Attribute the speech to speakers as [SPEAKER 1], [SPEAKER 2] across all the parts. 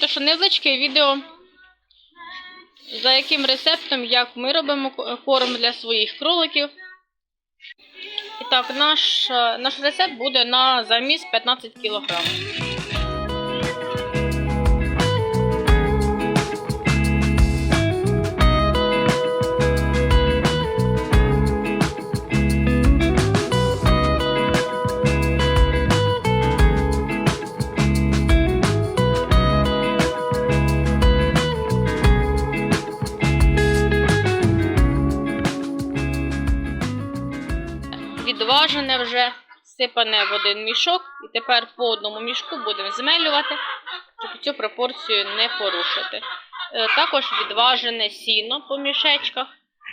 [SPEAKER 1] То що невеличке відео, за яким рецептом, як ми робимо корм для своїх кроликів. І так, наш, е, наш рецепт буде на заміс 15 кг. Сипане в один мішок, і тепер по одному мішку будемо змелювати, щоб цю пропорцію не порушити. Е, Також відважене сіно по мішечках.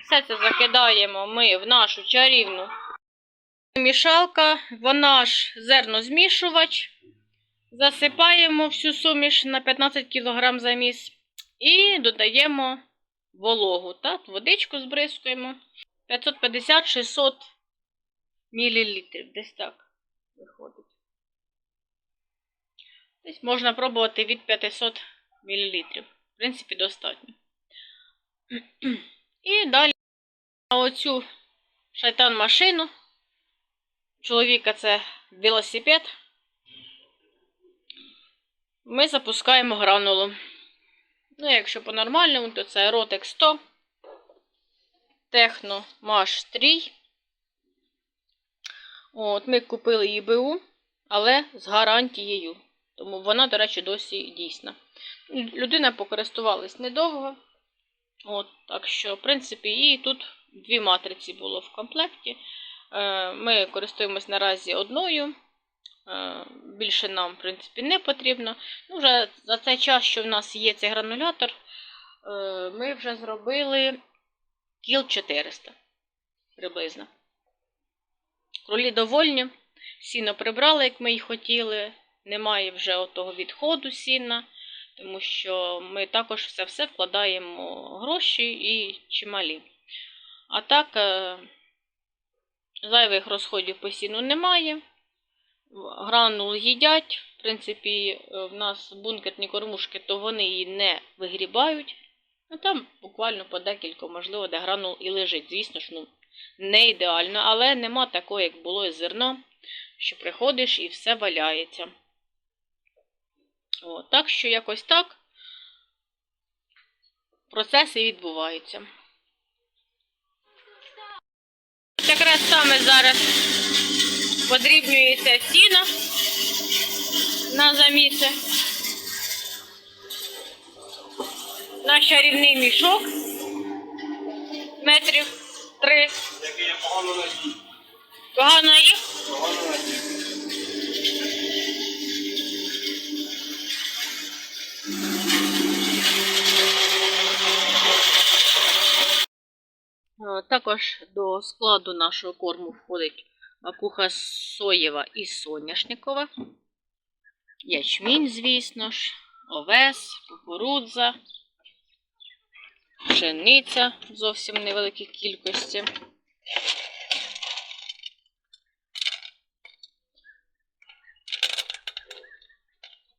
[SPEAKER 1] Все це закидаємо ми в нашу чарівну мішалка, вона ж зернозмішувач. Засипаємо всю суміш на 15 кг заміс і додаємо вологу. Так, водичку збризкуємо. 550-600 мілілітрів. Десь так виходить. Десь можна пробувати від 500 мілілітрів. В принципі, достатньо. І далі на оцю шайтан машину. Чоловіка це велосипед. Ми запускаємо гранулу. Ну, якщо по-нормальному, то це Rotex 100, Техно Маш 3. От, ми купили її але з гарантією. Тому вона, до речі, досі дійсна. Людина покористувалась недовго. От, так що, в принципі, і тут дві матриці було в комплекті. Е, Ми користуємось наразі одною. Е, Більше нам, в принципі, не потрібно. Ну, вже за цей час, що в нас є цей гранулятор, е, ми вже зробили кіл 400 приблизно. Кролі довольні. Сіно прибрали, як ми й хотіли. Немає вже отого відходу сіна, тому що ми також все все вкладаємо гроші і чималі. А так, е, зайвих розходів по сіну немає. Гранул їдять. В принципі, в нас бункерні кормушки, то вони її не вигрібають. Ну там буквально по декілька, можливо, де гранул і лежить. Звісно ж, ну, не ідеально, але нема такого, як було із зерно, що приходиш і все валяється. О, так що якось так процеси відбуваються. Якраз саме зараз подрібнюється сіно на заміси. Наш чарівний мішок метрів три.
[SPEAKER 2] Який я погано надію.
[SPEAKER 1] Погано їх.
[SPEAKER 2] Погано.
[SPEAKER 1] Е, Також до складу нашого корму входить макуха соєва і соняшникова, ячмінь, звісно ж, овес, кукурудза, пшениця зовсім невеликій кількості.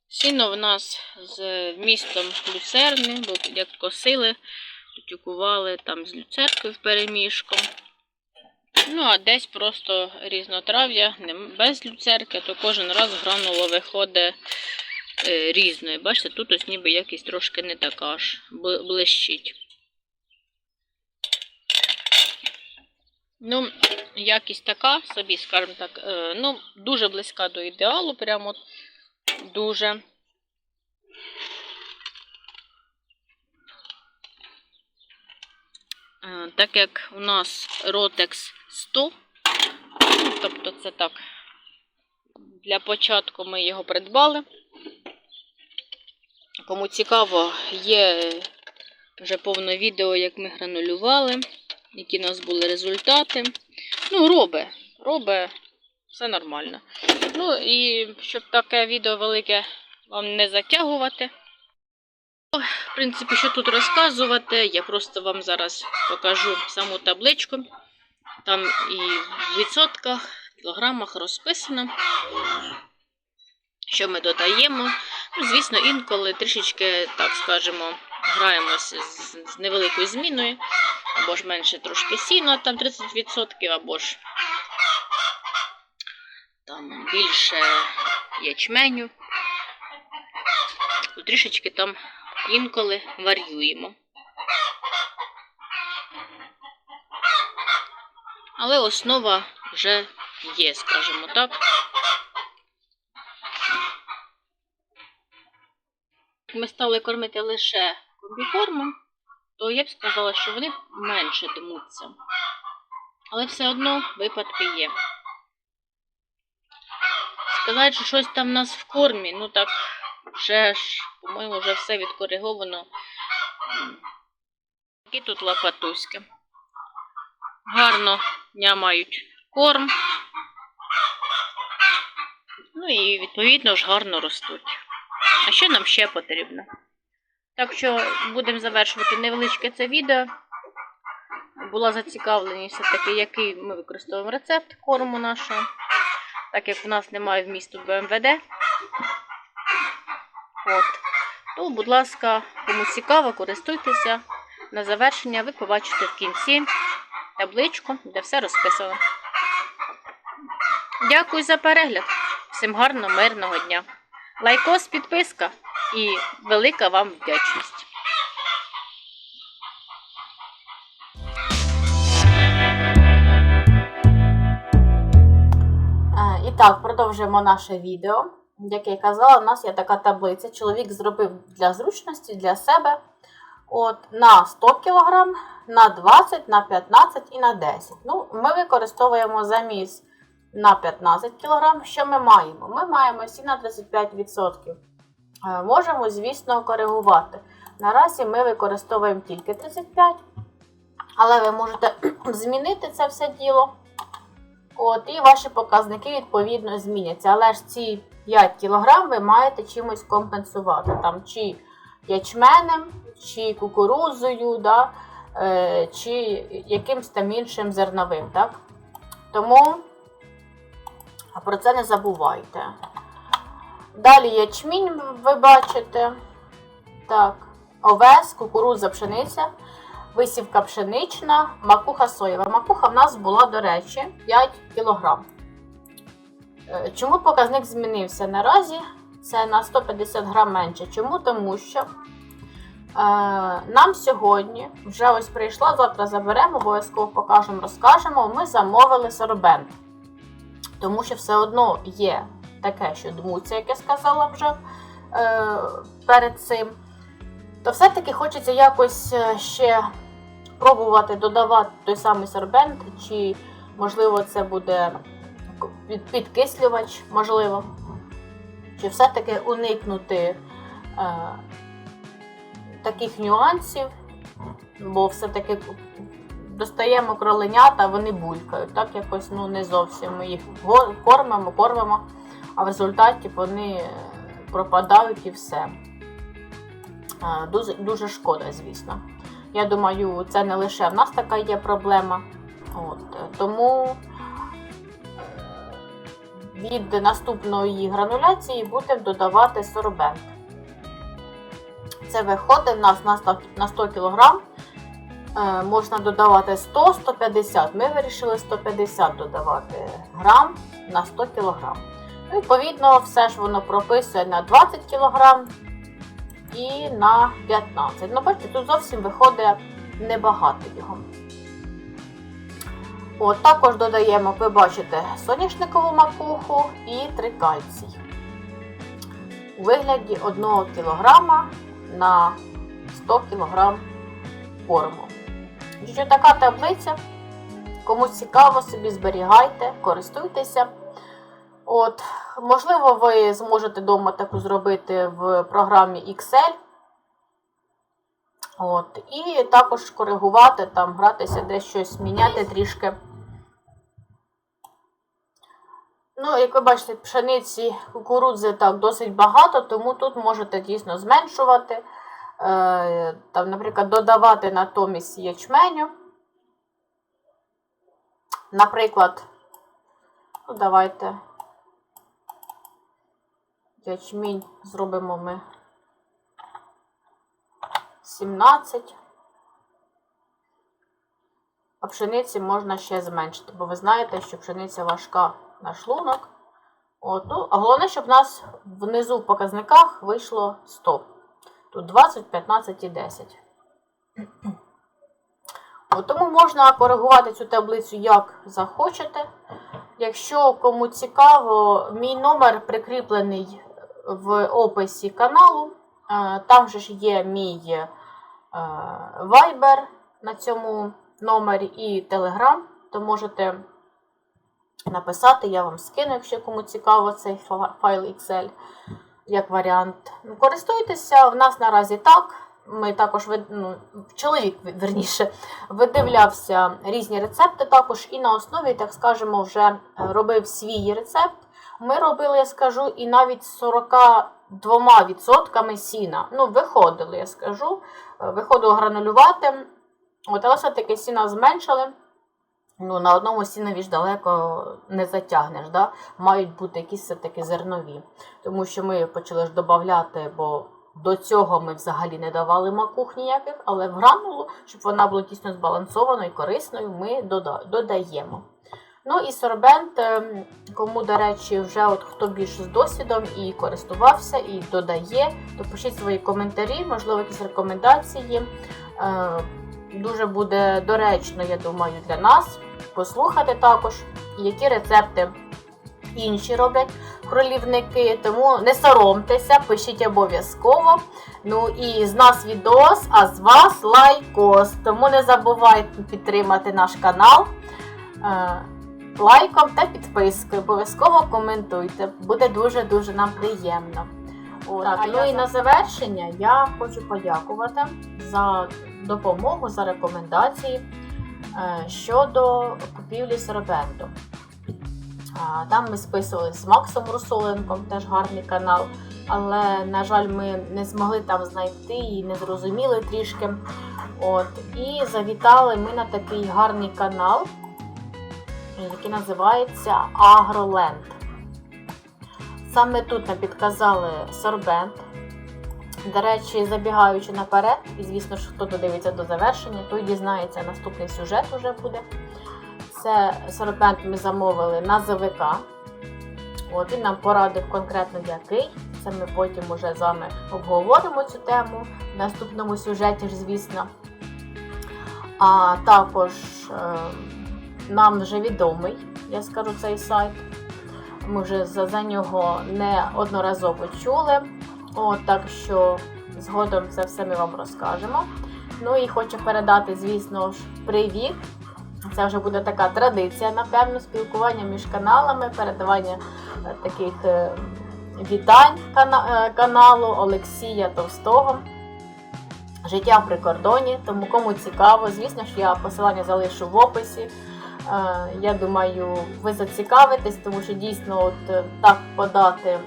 [SPEAKER 1] Сіно в нас з вмістом люцерни, бо як косили, тютюкували там з люцеркою в перемішком. Ну, а десь просто різнотрав'я, без люцерки, то кожен раз гранула виходить е, різною. Бачите, тут ось ніби якість трошки не така ж, блищить. Ну, якість така, собі, скажімо так, е, ну, дуже близька до ідеалу, прямо от дуже. Е, Так як у нас Rotex 100, ну, тобто це так, для початку ми його придбали. Кому цікаво, є вже повне відео, як ми гранулювали, які у нас були результати. Ну, робе, робе, все нормально. Ну і щоб таке відео велике вам не затягувати. В принципі, що тут розказувати, я просто вам зараз покажу саму табличку. Там і в відсотках, кілограмах розписано, що ми додаємо. Ну, звісно, інколи трішечки, так скажемо, граємося з невеликою зміною, або ж менше трошки сіна, там 30%, або ж там більше ячменю. Трішечки там інколи варіюємо. Але основа вже є, скажімо так. Ми стали кормити лише комбікормом, то я б сказала, що вони менше дмуться. Але все одно випадки є. Сказати, що щось там в нас в кормі, ну так вже ж, по-моєму, вже все відкориговано. М. Які тут лапатуськи. Гарно нямають корм. Ну і відповідно ж гарно ростуть. А що нам ще потрібно? Так що будемо завершувати невеличке це відео. Була зацікавленість все-таки, який ми використовуємо рецепт корму нашого, так як в нас немає вмісту БМВД. От. То, будь ласка, кому цікаво, користуйтеся. На завершення ви побачите в кінці табличку, де все розписано. Дякую за перегляд. Всім гарного, мирного дня. Лайкос, підписка і велика вам вдячність.
[SPEAKER 3] Е, І так, продовжуємо наше відео. Як я казала, у нас є така таблиця. Чоловік зробив для зручності, для себе. От, на 100 кг, на 20, на 15 і на 10. Ну, ми використовуємо заміс на 15 кг. Що ми маємо? Ми маємо сі на 35%. Е, Можемо, звісно, коригувати. Наразі ми використовуємо тільки 35, але ви можете змінити це все діло. От, і ваші показники відповідно зміняться. Але ж ці 5 кг ви маєте чимось компенсувати. Там, чи ячменем, чи кукурузою, да, е, чи якимось там іншим зерновим. Так? Тому про це не забувайте. Далі ячмінь ви бачите. Так, овес, кукуруза, пшениця висівка пшенична, макуха соєва. Макуха в нас була, до речі, 5 кг. Е, Чому показник змінився наразі? Це на 150 грам менше. Чому? Тому що е, нам сьогодні вже ось прийшла, завтра заберемо, обов'язково покажемо, розкажемо. Ми замовили сорбент. Тому що все одно є таке, що дмуться, як я сказала вже е, перед цим то все-таки хочеться якось е, ще пробувати додавати той самий сорбент, чи, можливо, це буде підкислювач, можливо. Чи все-таки уникнути е, таких нюансів, бо все-таки достаємо кроленята, вони булькають. Так якось ну, не зовсім ми їх кормимо, кормимо, а в результаті вони пропадають і все. Дуже, дуже шкода, звісно. Я думаю, це не лише в нас така є проблема. От, тому е, від наступної грануляції будемо додавати сорбент. Це виходить в нас на 100, кг. Е, можна додавати 100-150. Ми вирішили 150 додавати грам на 100 кг. Відповідно, все ж воно прописує на 20 кг і на 15. Ну, бачите, тут зовсім виходить небагато його. От, також додаємо, ви бачите, соняшникову макуху і трикальцій. У вигляді 1 кг на 100 кг корму. Що така таблиця. Комусь цікаво, собі зберігайте, користуйтеся. От, можливо, ви зможете вдома таку зробити в програмі Excel. От, і також коригувати, там, гратися, десь щось міняти трішки. Ну, як ви бачите, пшениці, кукурудзи так досить багато, тому тут можете дійсно зменшувати. Е, там, наприклад, додавати натомість ячменю. Наприклад, ну, давайте Ячмінь зробимо ми 17. А пшениці можна ще зменшити, бо ви знаєте, що пшениця важка на шлунок. От, ну, а головне, щоб в нас внизу в показниках вийшло 100. Тут 20, 15 і 10. От, тому можна коригувати цю таблицю як захочете. Якщо кому цікаво, мій номер прикріплений в описі каналу. Е, Там же ж є мій Viber на цьому номері і Telegram, то можете написати, я вам скину, якщо кому цікаво цей фа- файл Excel як варіант. Ну, Користуйтеся, в нас наразі так. Ми також ну, чоловік верніше видивлявся різні рецепти також, і на основі, так скажемо, вже е, робив свій рецепт. Ми робили, я скажу, і навіть з 42% сіна. Ну, виходили, я скажу. Е, Виходило гранулювати. От, але все-таки сіна зменшили. Ну, на одному сінові ж далеко не затягнеш. Да? Мають бути якісь все-таки зернові. Тому що ми почали ж додати, бо до цього ми взагалі не давали макух ніяких, але в гранулу, щоб вона була дійсно збалансованою і корисною, ми додаємо. Ну і сорбент, ем, кому, до речі, вже от хто більше з досвідом і користувався, і додає, то пишіть свої коментарі, можливо, якісь рекомендації. Е, Дуже буде доречно, я думаю, для нас послухати також, які рецепти інші роблять кролівники. Тому не соромтеся, пишіть обов'язково. Ну і з нас відос, а з вас лайкос. Тому не забувайте підтримати наш канал е, лайком та підпискою. Обов'язково коментуйте. Буде дуже-дуже нам приємно. От,
[SPEAKER 1] Так, ну і
[SPEAKER 3] і на завершення я хочу подякувати за допомогу, за рекомендації е, щодо купівлі сорбенту. А, Там ми списувалися з Максом Русоленком, теж гарний канал. Але, на жаль, ми не змогли там знайти і не зрозуміли трішки. От, і завітали ми на такий гарний канал, який називається Агроленд. Саме тут нам підказали сорбент. До речі, забігаючи наперед, і звісно ж, хто додивиться до завершення, той дізнається, наступний сюжет вже буде. Це сорбент ми замовили на ЗВК. От, він нам порадив конкретно який. Це ми потім уже з вами обговоримо цю тему в наступному сюжеті, ж, звісно. А також е, нам вже відомий, я скажу цей сайт. Ми вже за, за нього неодноразово чули. От, так що згодом це все ми вам розкажемо. Ну і хочу передати, звісно ж, привіт. Це вже буде така традиція, напевно, спілкування між каналами, передавання е, таких е, вітань е, каналу Олексія Товстого. Життя в прикордоні, тому кому цікаво, звісно ж, я посилання залишу в описі. Е, Я думаю, ви зацікавитесь, тому що дійсно от е, так подати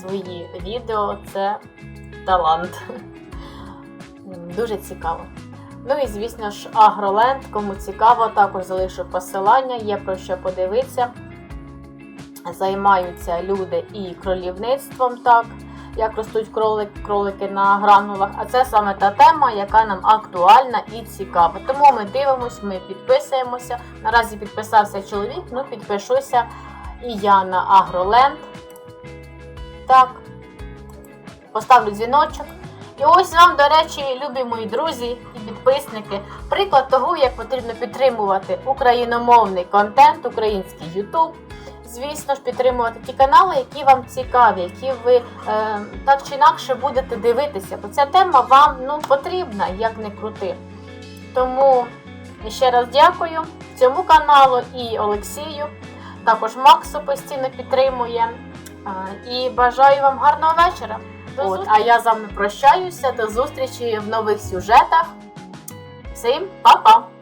[SPEAKER 3] свої відео це талант. Дуже цікаво. Ну і звісно ж, Агроленд, кому цікаво, також залишу посилання, є про що подивитися. Займаються люди і кролівництвом, так, як ростуть кролик, кролики на гранулах. А це саме та тема, яка нам актуальна і цікава. Тому ми дивимося, ми підписуємося. Наразі підписався чоловік, ну підпишуся і я на Агроленд. Так, поставлю дзвіночок. І ось вам, до речі, любі мої друзі і підписники, приклад того, як потрібно підтримувати україномовний контент, український YouTube. Звісно ж, підтримувати ті канали, які вам цікаві, які ви е, так чи інакше будете дивитися. Бо ця тема вам ну, потрібна, як не крути. Тому ще раз дякую цьому каналу і Олексію. Також Максу постійно підтримує. Е, і бажаю вам гарного вечора. От, а я з вами прощаюся. До зустрічі в нових сюжетах. Всім па-па!